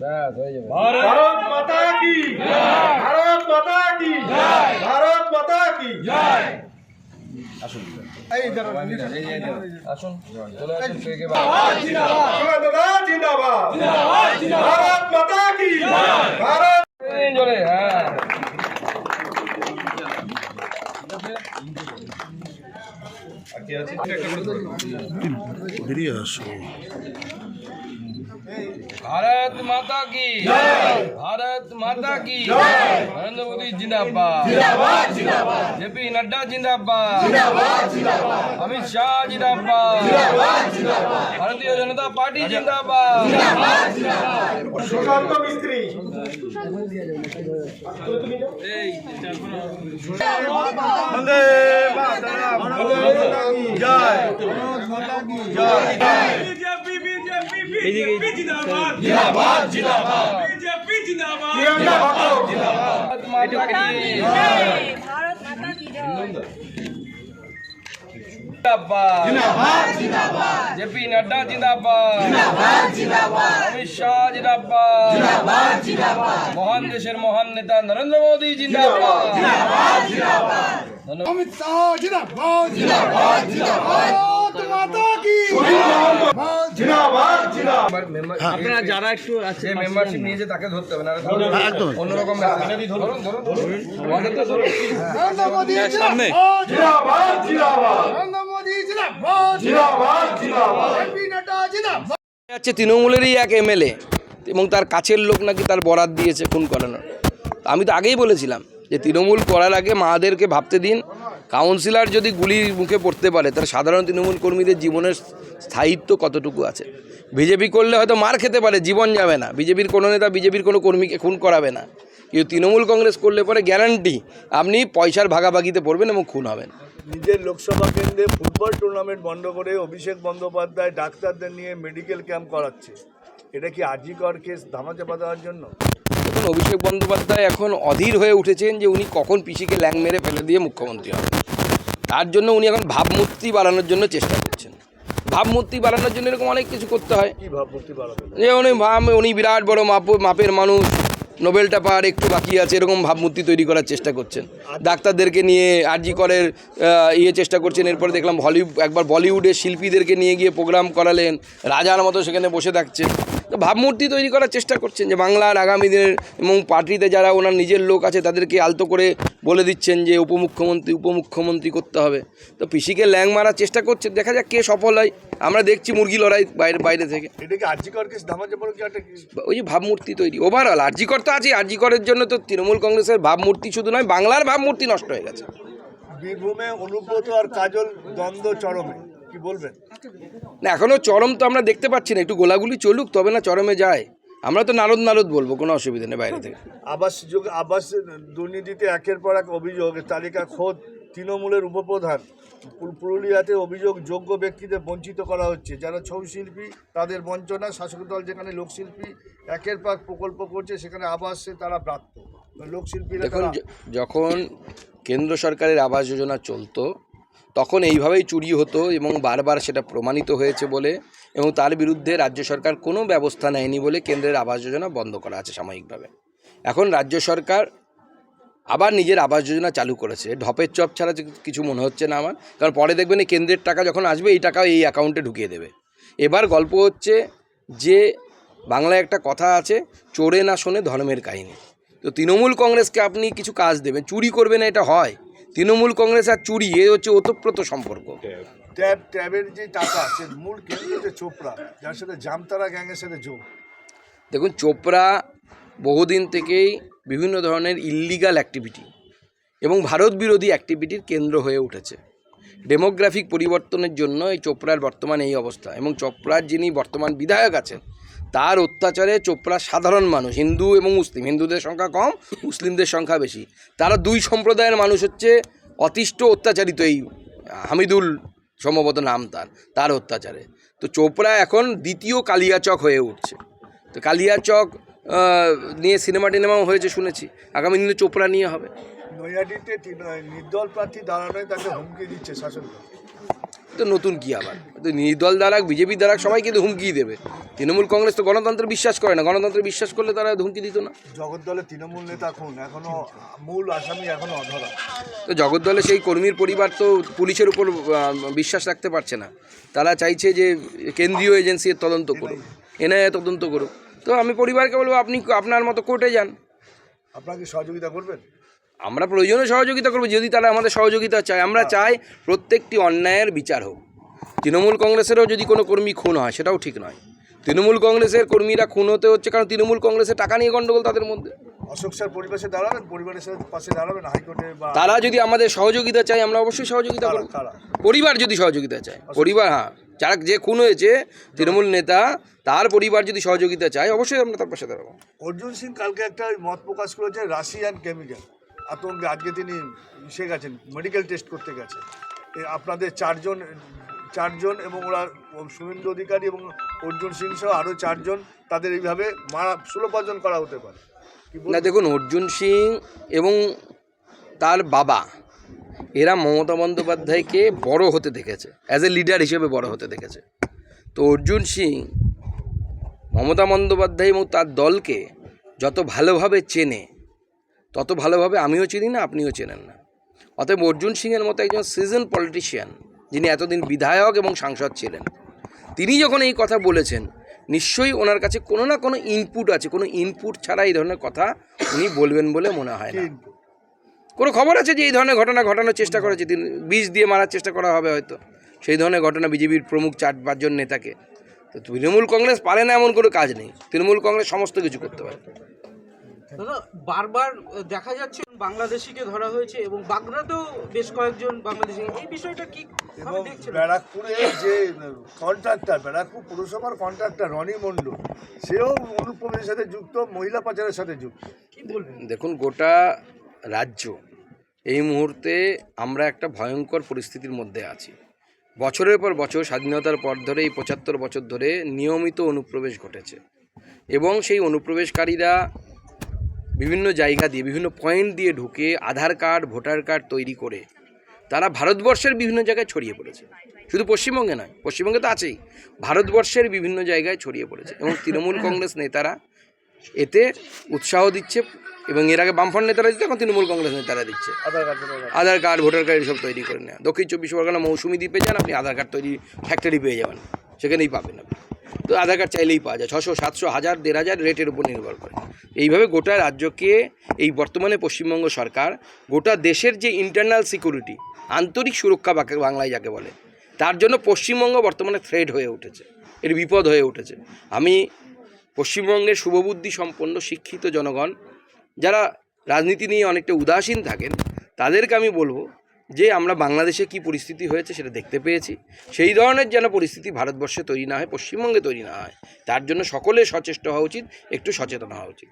ব্যাস হয়ে যাবে ভারত মাতা কি? ভারত মাতা কি? ভারত মাতা কি? আসুন। আসুন। চলে আসুন কে কে ভারত মাতা কি? ভারত জোরে হ্যাঁ। Video show. की भारत माता की नरेंद्र मोदी जिंदाबाद जेपी नड्डा जिंदाबाद अमित शाह जिंदाबाद भारतीय जनता पार्टी जिंदाबाद वंदे माता जय जय बीजेपी जिंदाबाद जिंदाबाद जिंदाबाद बीजेपी जिंदाबाद जिंदाबाद जिंदाबाद जिंदाबाद जिंदाबाद जेपी नड्डा जिंदाबाद जिंदाबाद जिंदाबाद अमित शाह जिंदाबाद जिंदाबाद जिंदाबाद महान देशर महान नेता नरेंद्र मोदी जिंदाबाद जिंदाबाद जिंदाबाद अमित शाह जिंदाबाद जिंदाबाद जिंदाबाद আপনারা যারা একটু আছে মেম্বারশিপ নিয়েছে তাকে ধরতে হবে না হ্যাঁ, একদম। অন্যরকম ধরুন ধরুন ধরুন। মোদী সামনে। জিন্দাবাদ জিন্দাবাদ। নরেন্দ্র মোদী জিন্দাবাদ। জিন্দাবাদ জিন্দাবাদ। জেপি নাড্ডা জিন্দাবাদ। যাচ্ছে তৃণমূলেরই এক এমএলএ এবং তার কাছের লোক নাকি তার বরাত দিয়েছে খুন করানোর। আমি তো আগেই বলেছিলাম যে তৃণমূল করার আগে মাদেরকে ভাবতে দিন কাউন্সিলর যদি গুলির মুখে পড়তে পারে তাহলে সাধারণ তৃণমূল কর্মীদের জীবনের স্থায়িত্ব কতটুকু আছে? বিজেপি করলে হয়তো মার খেতে পারে জীবন যাবে না। বিজেপির কোনো নেতা বিজেপির কোনো কর্মীকে খুন করাবে না। কিন্তু তৃণমূল কংগ্রেস করলে পরে গ্যারান্টি আপনি পয়সার ভাগাভাগিতে পড়বেন এবং খুন হবেন। নিজের লোকসভা কেন্দ্রে ফুটবল টুর্নামেন্ট বন্ধ করে অভিষেক বন্দ্যোপাধ্যায় ডাক্তারদের নিয়ে মেডিকেল ক্যাম্প করাচ্ছে। এটা কি আজিকর কেস ধামাচাপা দেওয়ার জন্য? দেখুন অভিষেক বন্দ্যোপাধ্যায় এখন অধীর হয়ে উঠেছেন যে উনি কখন পিসিকে ল্যাং মেরে ফেলে দিয়ে মুখ্যমন্ত্রী হবেন। তার জন্য উনি এখন ভাবমূর্তি বাড়ানোর জন্য চেষ্টা করছেন। ভাবমূর্তি বাড়ানোর জন্য এরকম অনেক কিছু করতে হয়। যে উনি ভাব উনি বিরাট বড় মাপ মাপের মানুষ নোবেলটা পাওয়ার একটু বাকি আছে এরকম ভাবমূর্তি তৈরি করার চেষ্টা করছেন। ডাক্তারদেরকে নিয়ে আরজি করের ইয়ে চেষ্টা করছেন এরপরে দেখলাম হলিউড একবার বলিউডের শিল্পীদেরকে নিয়ে গিয়ে প্রোগ্রাম করালেন রাজার মতো সেখানে বসে থাকছেন। তো ভাবমূর্তি তৈরি করার চেষ্টা করছেন যে বাংলার আগামী দিনের এবং পার্টিতে যারা ওনার নিজের লোক আছে তাদেরকে আলতো করে বলে দিচ্ছেন যে উপমুখ্যমন্ত্রী উপমুখ্যমন্ত্রী করতে হবে। তো পিসিকে ল্যাং মারার চেষ্টা করছে দেখা যাক কে সফল হয়। আমরা দেখছি মুরগি লড়াই বাইরে বাইরে থেকে। ওই যে ভাবমূর্তি তৈরি ওভারঅল আরজিকর তো আছে আরজিকরের জন্য তো তৃণমূল কংগ্রেসের ভাবমূর্তি শুধু নয় বাংলার ভাবমূর্তি নষ্ট হয়ে গেছে। বীরভূমে অনুব্রত আর কাজল দ্বন্দ্ব চরমে। কি বলবেন? না এখনও চরম তো আমরা দেখতে পাচ্ছি না একটু গোলাগুলি চলুক তবে না চরমে যায়। আমরা তো নারদ নারদ বলব কোনো অসুবিধা নেই বাইরে থেকে। আবাস যোগ আবাস দুর্নীতিতে একের পর এক অভিযোগ তালিকা খোদ তৃণমূলের উপপ্রধান। পুরুলিয়াতে অভিযোগ যোগ্য ব্যক্তিদের বঞ্চিত করা হচ্ছে যারা ছৌ শিল্পী তাদের বঞ্চনা শাসক দল যেখানে লোকশিল্পী একের পর প্রকল্প করছে সেখানে আবাসে তারা প্রাপ্ত লোকশিল্পীরা দেখুন যখন কেন্দ্র সরকারের আবাস যোজনা চলতো তখন এইভাবেই চুরি হতো এবং বারবার সেটা প্রমাণিত হয়েছে বলে এবং তার বিরুদ্ধে রাজ্য সরকার কোনো ব্যবস্থা নেয়নি বলে কেন্দ্রের আবাস যোজনা বন্ধ করা আছে সাময়িকভাবে। এখন রাজ্য সরকার আবার নিজের আবাস যোজনা চালু করেছে। ঢপের চপ ছাড়া কিছু মনে হচ্ছে না আমার। কারণ পরে দেখবেন এই কেন্দ্রের টাকা যখন আসবে, এই টাকা এই অ্যাকাউন্টে ঢুকিয়ে দেবে। এবার গল্প হচ্ছে যে বাংলায় একটা কথা আছে, চোরে না শোনে ধর্মের কাহিনী। তো তৃণমূল কংগ্রেসকে আপনি কিছু কাজ দেবেন। চুরি করবে না এটা হয়। তৃণমূল কংগ্রেস আর চুরি এ হচ্ছে ওতপ্রোত সম্পর্ক। ট্যাব ট্যাবের যে টাকা আছে মূল কেন্দ্র হচ্ছে চোপড়া যার সাথে জামতারা গ্যাংয়ের সাথে যোগ। দেখুন চোপড়া বহুদিন থেকেই বিভিন্ন ধরনের ইল্লিগাল অ্যাক্টিভিটি এবং ভারত বিরোধী অ্যাক্টিভিটির কেন্দ্র হয়ে উঠেছে। ডেমোগ্রাফিক পরিবর্তনের জন্য এই চোপড়ার বর্তমান এই অবস্থা এবং চোপড়ার যিনি বর্তমান বিধায়ক আছেন তার অত্যাচারে চোপড়ার সাধারণ মানুষ, হিন্দু এবং মুসলিম। হিন্দুদের সংখ্যা কম, মুসলিমদের সংখ্যা বেশি। তারা দুই সম্প্রদায়ের মানুষ হচ্ছে, অতিষ্ঠ অত্যাচারিত এই হামিদুল সম্ভবত নাম তার তার অত্যাচারে। তো চোপড়া এখন দ্বিতীয় কালিয়াচক হয়ে উঠছে। তো কালিয়াচক নিয়ে সিনেমা টিনেমাও হয়েছে, শুনেছি। আগামী দিনে চোপড়া নিয়ে হবে। তৃণ- নির্দল প্রার্থী দাঁড়ানোয় তাকে হুমকি দিচ্ছে শাসন তো নতুন কি আবার? তো নির্দল দ্বারা বিজেপি দ্বারা সবাই কিন্তু হুমকি দেবে। তৃণমূল কংগ্রেস তো গণতন্ত্রে বিশ্বাস করে না। গণতন্ত্রে বিশ্বাস করলে তারা হুমকি দিত না। জগদ্দলের তৃণমূল নেতা খুন এখনও মূল আসামি এখনও অধরা। তো জগদ্দলে সেই কর্মীর পরিবার তো পুলিশের উপর বিশ্বাস রাখতে পারছে না। তারা চাইছে যে কেন্দ্রীয় এজেন্সির তদন্ত করুক। এনআইএ তদন্ত করুক। তো আমি পরিবারকে বলব আপনি আপনার মতো কোর্টে যান। আপনাকে সহযোগিতা করবেন? আমরা প্রয়োজনে সহযোগিতা করব যদি তারা আমাদের সহযোগিতা চায়। আমরা চাই প্রত্যেকটি অন্যায়ের বিচার হোক। তৃণমূল কংগ্রেসেরও যদি কোনো কর্মী খুন হয় সেটাও ঠিক নয়। তৃণমূল কংগ্রেসের কর্মীরা খুন হতে হচ্ছে কারণ তৃণমূল কংগ্রেসের টাকা নিয়ে গণ্ডগোল তাদের মধ্যে। অশোক স্যার পরিবেশে দাঁড়াবেন? পরিবারের সাথে পাশে দাঁড়াবেন? হাইকোর্টে তারা যদি আমাদের সহযোগিতা চায় আমরা অবশ্যই সহযোগিতা কারা করব। পরিবার যদি সহযোগিতা চায়। পরিবার হ্যাঁ। যারা যে খুন হয়েছে তৃণমূল নেতা তার পরিবার যদি সহযোগিতা চায় অবশ্যই আমরা তার পাশে দাঁড়াবো। অর্জুন সিং কালকে একটা মত প্রকাশ করেছে রাশিয়ান কেমিক্যাল। আতঙ্কে আজকে তিনি সে গেছেন মেডিকেল টেস্ট করতে গেছেন। আপনাদের চারজন চারজন এবং ওরা শুভেন্দু অধিকারী এবং অর্জুন সিং সহ আরও চারজন তাদের এইভাবে মারা সুলভার্জন করা হতে পারে। না, দেখুন, অর্জুন সিং এবং তার বাবা, এরা মমতা বন্দ্যোপাধ্যায়কে বড় হতে দেখেছে অ্যাজ এ লিডার হিসেবে বড় হতে দেখেছে। তো অর্জুন সিং, মমতা বন্দ্যোপাধ্যায় এবং তার দলকে যত ভালোভাবে চেনে তত ভালোভাবে আমিও চিনি না আপনিও চেনেন না। অতএব অর্জুন সিংয়ের মতো একজন সিজন পলিটিশিয়ান যিনি এতদিন বিধায়ক এবং সাংসদ ছিলেন তিনি যখন এই কথা বলেছেন নিশ্চয়ই ওনার কাছে কোনো না কোনো ইনপুট আছে কোনো ইনপুট ছাড়া এই ধরনের কথা উনি বলবেন বলে মনে হয় না। কোনো খবর আছে যে এই ধরনের ঘটনা ঘটানোর চেষ্টা করেছে? তিনি বিষ দিয়ে মারার চেষ্টা করা হবে হয়তো। সেই ধরনের ঘটনা বিজেপির প্রমুখ চার পাঁচজন নেতাকে। তো তৃণমূল কংগ্রেস পারে না এমন কোনো কাজ নেই। তৃণমূল কংগ্রেস সমস্ত কিছু করতে পারে। দাদা বারবার দেখা যাচ্ছে বাংলাদেশিকে ধরা হয়েছে এবং বাগদাতেও বেশ কয়েকজন বাংলাদেশি। এই বিষয়টা কি এবং ব্যারাকপুরে যে কন্ট্রাক্টর ব্যারাকপুর পুরসভার কন্ট্রাক্টর রনি মণ্ডল সেও অনুপ্রবেশের সাথে যুক্ত মহিলা পাচারের সাথে যুক্ত। কি বলবেন? দেখুন গোটা রাজ্য এই মুহূর্তে আমরা একটা ভয়ঙ্কর পরিস্থিতির মধ্যে আছি। বছরের পর বছর স্বাধীনতার পর ধরে এই পঁচাত্তর বছর ধরে নিয়মিত অনুপ্রবেশ ঘটেছে। এবং সেই অনুপ্রবেশকারীরা বিভিন্ন জায়গা দিয়ে বিভিন্ন পয়েন্ট দিয়ে ঢুকে আধার কার্ড ভোটার কার্ড তৈরি করে তারা ভারতবর্ষের বিভিন্ন জায়গায় ছড়িয়ে পড়েছে। শুধু পশ্চিমবঙ্গে নয় পশ্চিমবঙ্গে তো আছেই। ভারতবর্ষের বিভিন্ন জায়গায় ছড়িয়ে পড়েছে এবং তৃণমূল কংগ্রেস নেতারা এতে উৎসাহ দিচ্ছে এবং এর আগে বামফ্রন্ট নেতারা দিচ্ছে এখন তৃণমূল কংগ্রেস নেতারা দিচ্ছে। Aadhaar card voter card. Aadhaar card voter card এসব তৈরি করে নেওয়া দক্ষিণ চব্বিশ পরগনা মৌসুমি দ্বীপে যান আপনি আধার কার্ড তৈরি ফ্যাক্টরি পেয়ে যাবেন। সেখানেই পাবেন আপনি। তো আধার কার্ড চাইলেই পাওয়া যায়। ছশো, সাতশো, হাজার, দেড় হাজার রেটের উপর নির্ভর করে। এইভাবে গোটা রাজ্যকে এই বর্তমানে পশ্চিমবঙ্গ সরকার গোটা দেশের যে ইন্টারনাল সিকিউরিটি আন্তরিক সুরক্ষা বাংলায় যাকে বলে, তার জন্য পশ্চিমবঙ্গ বর্তমানে থ্রেড হয়ে উঠেছে। এর বিপদ হয়ে উঠেছে। আমি পশ্চিমবঙ্গের শুভবুদ্ধি সম্পন্ন শিক্ষিত জনগণ, যারা রাজনীতি নিয়ে অনেকটা উদাসীন থাকেন, তাদেরকে আমি বলব যে আমরা বাংলাদেশে কি পরিস্থিতি হয়েছে সেটা দেখতে পেয়েছি। সেই ধরনের যেন পরিস্থিতি ভারতবর্ষে তৈরি না হয়, পশ্চিমবঙ্গে তৈরি না হয়, তার জন্য সকলে সচেষ্ট হওয়া উচিত, একটু সচেতন হওয়া উচিত।